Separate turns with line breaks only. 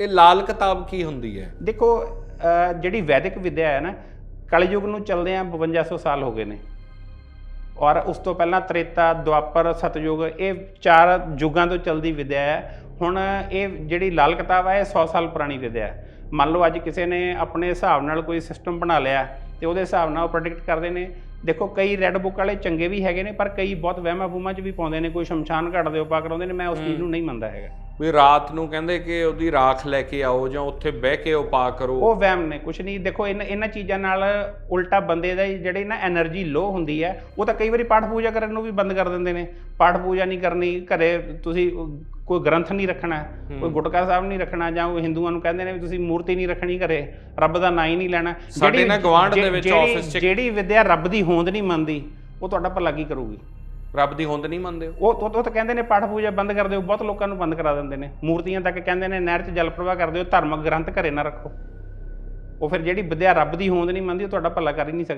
ਇਹ ਲਾਲ ਕਿਤਾਬ ਕੀ ਹੁੰਦੀ ਹੈ?
ਦੇਖੋ ਜਿਹੜੀ ਵੈਦਿਕ ਵਿਦਿਆ ਹੈ ਨਾ, ਕਲਯੁਗ ਨੂੰ ਚੱਲਦੇ ਆ 5200 ਸਾਲ ਹੋ ਗਏ ਨੇ। ਔਰ ਉਸ ਤੋਂ ਪਹਿਲਾਂ ਤ੍ਰੇਤਾ, ਦੁਆਪਰ, ਸਤਯੁਗ, ਇਹ ਚਾਰ ਯੁੱਗਾਂ ਤੋਂ ਚੱਲਦੀ ਵਿਦਿਆ ਹੈ। ਹੁਣ ਇਹ ਜਿਹੜੀ ਲਾਲ ਕਿਤਾਬ ਹੈ, ਇਹ 100 ਸਾਲ ਪੁਰਾਣੀ ਵਿਦਿਆ ਹੈ। ਮੰਨ ਲਓ, ਅੱਜ ਕਿਸੇ ਨੇ ਆਪਣੇ ਹਿਸਾਬ ਨਾਲ ਕੋਈ ਸਿਸਟਮ ਬਣਾ ਲਿਆ ਤੇ ਉਹਦੇ ਹਿਸਾਬ ਨਾਲ ਉਹ ਪ੍ਰੈਡਿਕਟ ਕਰਦੇ ਨੇ। ਦੇਖੋ, ਕਈ ਰੈੱਡ ਬੁੱਕ ਵਾਲੇ ਚੰਗੇ ਵੀ ਹੈਗੇ ਨੇ, ਪਰ ਕਈ ਬਹੁਤ ਵਹਿਮਾਂ ਬੂਮਾਂ 'ਚ ਵੀ ਪਾਉਂਦੇ ਨੇ। ਕੋਈ ਸ਼ਮਸ਼ਾਨ ਘਾਟ ਦੇ ਉਪਾ ਕਰਾਉਂਦੇ ਨੇ, ਮੈਂ ਉਸ ਚੀਜ਼ ਨੂੰ ਨਹੀਂ ਮੰਨਦਾ ਹੈਗਾ।
ਵੀ ਰਾਤ ਨੂੰ ਕਹਿੰਦੇ ਕਿ ਉਹਦੀ ਰਾਖ ਲੈ ਕੇ ਆਓ ਜਾਂ ਉੱਥੇ ਬਹਿ ਕੇ ਉਪਾ ਕਰੋ।
ਉਹ ਵਹਿਮ ਨੇ ਕੁਛ ਨਹੀਂ। ਦੇਖੋ ਇਹਨਾਂ ਇਹਨਾਂ ਚੀਜ਼ਾਂ ਨਾਲ ਉਲਟਾ ਬੰਦੇ ਦਾ ਜਿਹੜੀ ਨਾ એનર્ਜੀ ਲੋ ਹੁੰਦੀ ਹੈ ਉਹ ਤਾਂ ਕਈ ਵਾਰੀ ਪਾਠ ਪੂਜਾ ਕਰਨ ਨੂੰ ਵੀ ਬੰਦ ਕਰ ਦਿੰਦੇ ਨੇ। ਪਾਠ ਪੂਜਾ ਨਹੀਂ ਕਰਨੀ ਘਰੇ ਤੁਸੀਂ ਕੋਈ ਗ੍ਰੰਥ ਨਹੀਂ ਰੱਖਣਾ ਕੋਈ ਗੁਟਕਾ ਸਾਹਿਬ ਨਹੀਂ ਰੱਖਣਾ ਜਾਂ ਉਹ ਹਿੰਦੂਆਂ ਨੂੰ ਕਹਿੰਦੇ ਨੇ ਵੀ ਤੁਸੀਂ ਮੂਰਤੀ ਨਹੀਂ ਰੱਖਣੀ ਘਰੇ ਰੱਬ ਦਾ ਨਾਂ ਹੀ ਨਹੀਂ ਲੈਣਾ।
ਸਾਡੇ ਨਾ ਗਵਾਂਢ ਦੇ ਵਿੱਚ ਆਫਿਸ 'ਚ
ਜਿਹੜੀ ਵਿਦਿਆ ਰੱਬ ਦੀ ਹੋਂਦ ਨਹੀਂ ਮੰਨਦੀ ਉਹ ਤੁਹਾਡਾ ਭਲਾ ਕੀ ਕਰੂਗੀ?
ਰੱਬ ਦੀ ਹੋਂਦ ਨਹੀਂ ਮੰਨਦੇ
ਉਹ। ਉਹ ਉਹ ਤਾਂ ਕਹਿੰਦੇ ਨੇ ਪਾਠ ਪੂਜਾ ਬੰਦ ਕਰ ਦਿਓ, ਬਹੁਤ ਲੋਕਾਂ ਨੂੰ ਬੰਦ ਕਰਾ ਦਿੰਦੇ ਨੇ। ਮੂਰਤੀਆਂ ਤੱਕ ਕਹਿੰਦੇ ਨੇ ਨਹਿਰ 'ਚ ਜਲ ਪ੍ਰਵਾਹ ਕਰ ਦਿਓ ਧਾਰਮਿਕ ਗ੍ਰੰਥ ਘਰੇ ਨਾ ਰੱਖੋ। ਉਹ ਫਿਰ ਜਿਹੜੀ ਵਿਦਿਆ ਰੱਬ ਦੀ ਹੋਂਦ ਨਹੀਂ ਮੰਨਦੀ, ਉਹ ਤੁਹਾਡਾ ਭਲਾ ਕਰ ਹੀ ਨਹੀਂ ਸਕਦੀ।